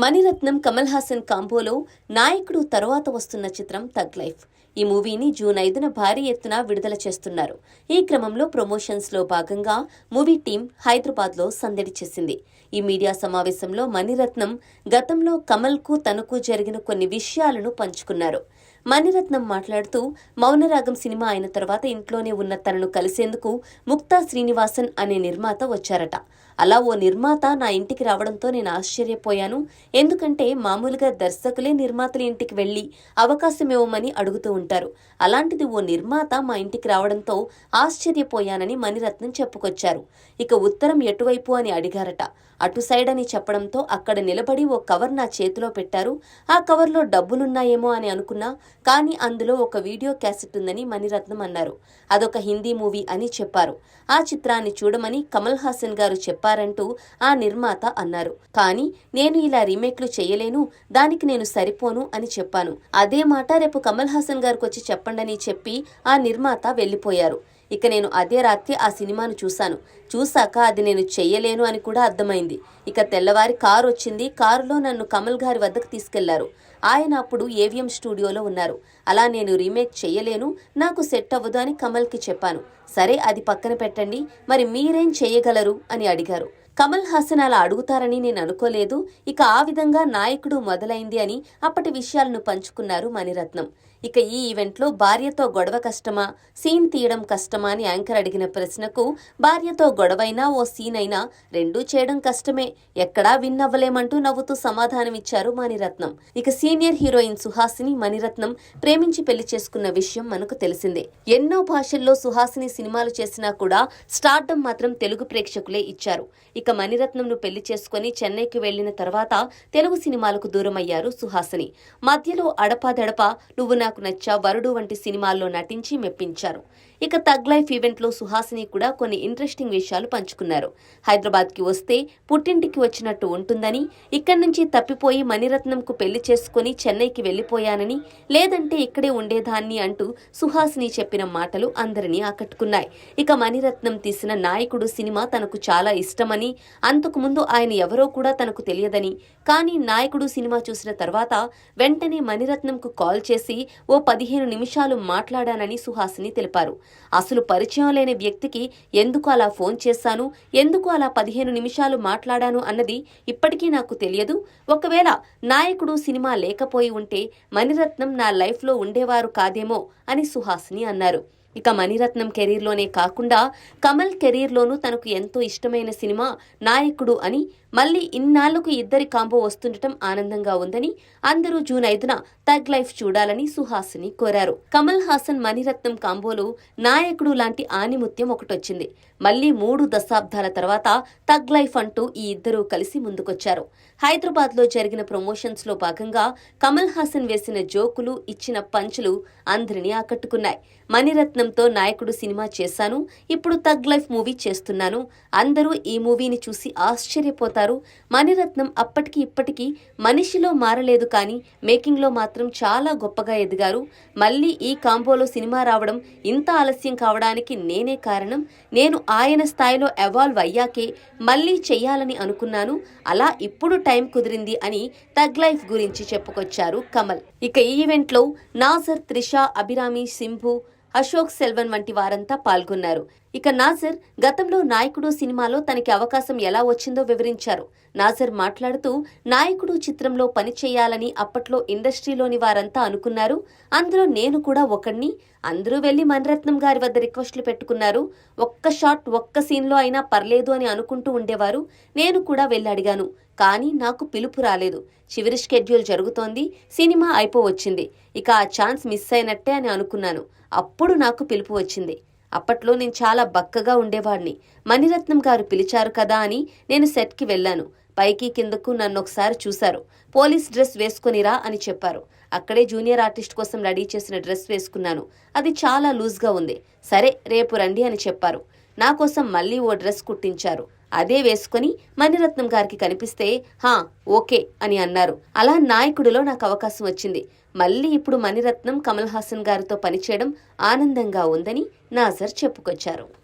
మణిరత్నం కమల్ హాసన్ కాంబోలో నాయకుడు తరువాత వస్తున్న చిత్రం తగ్ లైఫ్. ఈ మూవీని జూన్ ఐదున భారీ ఎత్తున విడుదల చేస్తున్నారు. ఈ క్రమంలో ప్రమోషన్స్లో భాగంగా మూవీ టీం హైదరాబాద్లో సందడి చేసింది. ఈ మీడియా సమావేశంలో మణిరత్నం గతంలో కమల్కు తనకు జరిగిన కొన్ని విషయాలను పంచుకున్నారు. మణిరత్నం మాట్లాడుతూ మౌనరాగం సినిమా అయిన తర్వాత ఇంట్లోనే ఉన్న తనను కలిసేందుకు ముక్తా శ్రీనివాసన్ అనే నిర్మాత వచ్చారట. అలా ఓ నిర్మాత నా ఇంటికి రావడంతో నేను ఆశ్చర్యపోయాను. ఎందుకంటే మామూలుగా దర్శకులే నిర్మాతల ఇంటికి వెళ్ళి అవకాశం ఇవ్వమని అడుగుతూ ఉంటారు. అలాంటిది ఓ నిర్మాత మా ఇంటికి రావడంతో ఆశ్చర్యపోయానని మణిరత్నం చెప్పుకొచ్చారు. ఇక ఉత్తరం ఎటువైపు అని అడిగారట. అటు సైడ్ అని చెప్పడంతో అక్కడ నిలబడి ఓ కవర్ నా చేతిలో పెట్టారు. ఆ కవర్లో డబ్బులున్నాయేమో అని అనుకున్నా. కానీ అందులో ఒక వీడియో క్యాసెట్ ఉందని మణిరత్నం అన్నారు. అదొక హిందీ మూవీ అని చెప్పారు. ఆ చిత్రాన్ని చూడమని కమల్ హాసన్ గారు చెప్పారంటూ ఆ నిర్మాత అన్నారు. కానీ నేను ఇలా రీమేక్లు చేయలేను దానికి నేను సరిపోను అని చెప్పాను. అదే మాట రేపు కమల్ హాసన్ గారికి వచ్చి చెప్పండని చెప్పి ఆ నిర్మాత వెళ్ళిపోయారు ఇక నేను అదే రాత్రి ఆ సినిమాను చూశాను. చూశాక అది నేను చెయ్యలేను అని కూడా అర్థమైంది. ఇక తెల్లవారి కారు వచ్చింది. కారులో నన్ను కమల్ గారి వద్దకు తీసుకెళ్ళారు. ఆయన అప్పుడు ఏవిఎం స్టూడియోలో ఉన్నారు. అలా నేను రీమేక్ చెయ్యలేను. నాకు సెట్ అవ్వదు అని కమల్కి చెప్పాను. సరే అది పక్కన పెట్టండి. మరి మీరేం చేయగలరు అని అడిగారు. కమల్ హాసన్ అలా అడుగుతారని నేను అనుకోలేదు. ఇక ఆ విధంగా నాయకుడు మొదలైంది అని అప్పటి విషయాలను పంచుకున్నారు మణిరత్నం. ఇక ఈ ఈవెంట్లో భార్యతో గొడవ కష్టమా? సీన్ తీయడం కష్టమా అని యాంకర్ అడిగిన ప్రశ్నకు భార్యతో గొడవైనా ఓ సీన్ అయినా రెండూ చేయడం కష్టమే. ఎక్కడా విన్ అవ్వలేమంటూ నవ్వుతూ సమాధానమిచ్చారు మణిరత్నం. ఇక సీనియర్ హీరోయిన్ సుహాసిని మణిరత్నం ప్రేమించి పెళ్ళి చేసుకున్న విషయం మనకు తెలిసిందే. ఎన్నో భాషల్లో సుహాసిని సినిమాలు చేసినా కూడా స్టార్డం మాత్రం తెలుగు ప్రేక్షకులే ఇచ్చారు. ఇక మణిరత్నంను పెళ్ళి చేసుకుని చెన్నైకి వెళ్ళిన తర్వాత తెలుగు సినిమాలకు దూరమయ్యారు సుహాసిని. మధ్యలో అడపాదడప నువ్వు నాకు నచ్చా వరుడు వంటి సినిమాల్లో నటించి మెప్పించారు. ఇక తగ్ లైఫ్ ఈవెంట్లో సుహాసిని కూడా కొన్ని ఇంట్రెస్టింగ్ విషయాలు పంచుకున్నారు. హైదరాబాద్కి వస్తే పుట్టింటికి వచ్చినట్టు ఉంటుందని ఇక్కడి నుంచి తప్పిపోయి మణిరత్నంకు పెళ్ళి చేసుకుని చెన్నైకి వెళ్ళిపోయానని లేదంటే ఇక్కడే ఉండేదాన్ని అంటూ సుహాసిని చెప్పిన మాటలు అందరినీ ఆకట్టుకున్నాయి. ఇక మణిరత్నం తీసిన నాయకుడు సినిమా తనకు చాలా ఇష్టమని అంతకుముందు ఆయన ఎవరో కూడా తనకు తెలియదని కానీ నాయకుడు సినిమా చూసిన తర్వాత వెంటనే మణిరత్నంకు కాల్ చేసి ఓ పదిహేను నిమిషాలు మాట్లాడానని సుహాసిని తెలిపారు. అసలు పరిచయం లేని వ్యక్తికి ఎందుకు అలా ఫోన్ చేశాను? ఎందుకు అలా పదిహేను నిమిషాలు మాట్లాడాను అన్నది ఇప్పటికీ నాకు తెలియదు. ఒకవేళ నాయకుడు సినిమా లేకపోయి ఉంటే మణిరత్నం నా లైఫ్లో ఉండేవారు కాదేమో అని సుహాసిని అన్నారు. ఇక మణిరత్నం కెరీర్లోనే కాకుండా కమల్ కెరీర్లోనూ తనకు ఎంతో ఇష్టమైన సినిమా నాయకుడు అని మళ్ళీ ఇన్నాళ్ళకు ఇద్దరి కాంబో వస్తుండటం ఆనందంగా ఉందని అందరూ జూన్ ఐదున తగ్ లైఫ్ చూడాలని సుహాసిని కోరారు. కమల్ హాసన్ మణిరత్నం కాంబోలో నాయకుడు లాంటి ఆనిముత్యం ఒకటొచ్చింది. మళ్ళీ మూడు దశాబ్దాల తర్వాత తగ్ లైఫ్ అంటూ ఈ ఇద్దరూ కలిసి ముందుకొచ్చారు. హైదరాబాద్లో జరిగిన ప్రమోషన్స్లో భాగంగా కమల్ హాసన్ వేసిన జోకులు ఇచ్చిన పంచులు అందరినీ ఆకట్టుకున్నాయి. మణిరత్నం మణిరత్నంతో నాయకుడు సినిమా చేశాను. ఇప్పుడు తగ్ లైఫ్ మూవీ చేస్తున్నాను. అందరూ ఈ మూవీని చూసి ఆశ్చర్యపోతారు. మణిరత్నం అప్పటికి ఇప్పటికీ మనిషిలో మారలేదు కానీ మేకింగ్లో మాత్రం చాలా గొప్పగా ఎదిగారు. మళ్ళీ ఈ కాంబోలో సినిమా రావడం ఇంత ఆలస్యం కావడానికి నేనే కారణం. నేను ఆయన స్థాయిలో ఎవాల్వ్ అయ్యాకే మళ్ళీ చెయ్యాలని అనుకున్నాను. అలా ఇప్పుడు టైం కుదిరింది అని తగ్ లైఫ్ గురించి చెప్పుకొచ్చారు కమల్. ఇక ఈ ఈవెంట్లో నాజర్ త్రిష అభిరామి సింభు అశోక్ సెల్వన్ వంటి వారంతా పాల్గొన్నారు. ఇక నాజర్ గతంలో నాయకుడు సినిమాలో తనకి అవకాశం ఎలా వచ్చిందో వివరించారు. నాజర్ మాట్లాడుతూ నాయకుడు చిత్రంలో పనిచేయాలని అప్పట్లో ఇండస్ట్రీలోని వారంతా అనుకున్నారు. అందులో నేను కూడా ఒకణ్ణి. అందరూ వెళ్ళి మణిరత్నం గారి వద్ద రిక్వెస్ట్లు పెట్టుకున్నారు. ఒక్క షాట్ ఒక్క సీన్లో అయినా పర్లేదు అని అనుకుంటూ ఉండేవారు. నేను కూడా వెళ్ళి అడిగాను. కానీ నాకు పిలుపు రాలేదు. చివరి షెడ్యూల్ జరుగుతోంది. సినిమా అయిపోవచ్చింది. ఇక ఆ ఛాన్స్ మిస్ అయినట్టే అని అనుకున్నాను. అప్పుడు నాకు పిలుపు వచ్చింది. అప్పట్లో నేను చాలా బక్కగా ఉండేవాణ్ణి మణిరత్నం గారు పిలిచారు కదా అని నేను సెట్కి వెళ్ళాను. పైకి కిందకు నన్ను ఒకసారి చూశారు. పోలీస్ డ్రెస్ వేసుకొనిరా అని చెప్పారు. అక్కడే జూనియర్ ఆర్టిస్ట్ కోసం రెడీ చేసిన డ్రెస్ వేసుకున్నాను. అది చాలా లూజ్గా ఉంది. సరే రేపు రండి అని చెప్పారు. నా కోసం మళ్ళీ ఓ డ్రెస్ కుట్టించారు. అదే వేసుకుని మణిరత్నం గారికి కనిపిస్తే హా ఓకే అని అన్నారు. అలా నాయకుడిలో నాకు అవకాశం వచ్చింది. మళ్ళీ ఇప్పుడు మణిరత్నం కమల్ హాసన్ గారితో పనిచేయడం ఆనందంగా ఉందని నాజర్ చెప్పుకొచ్చారు.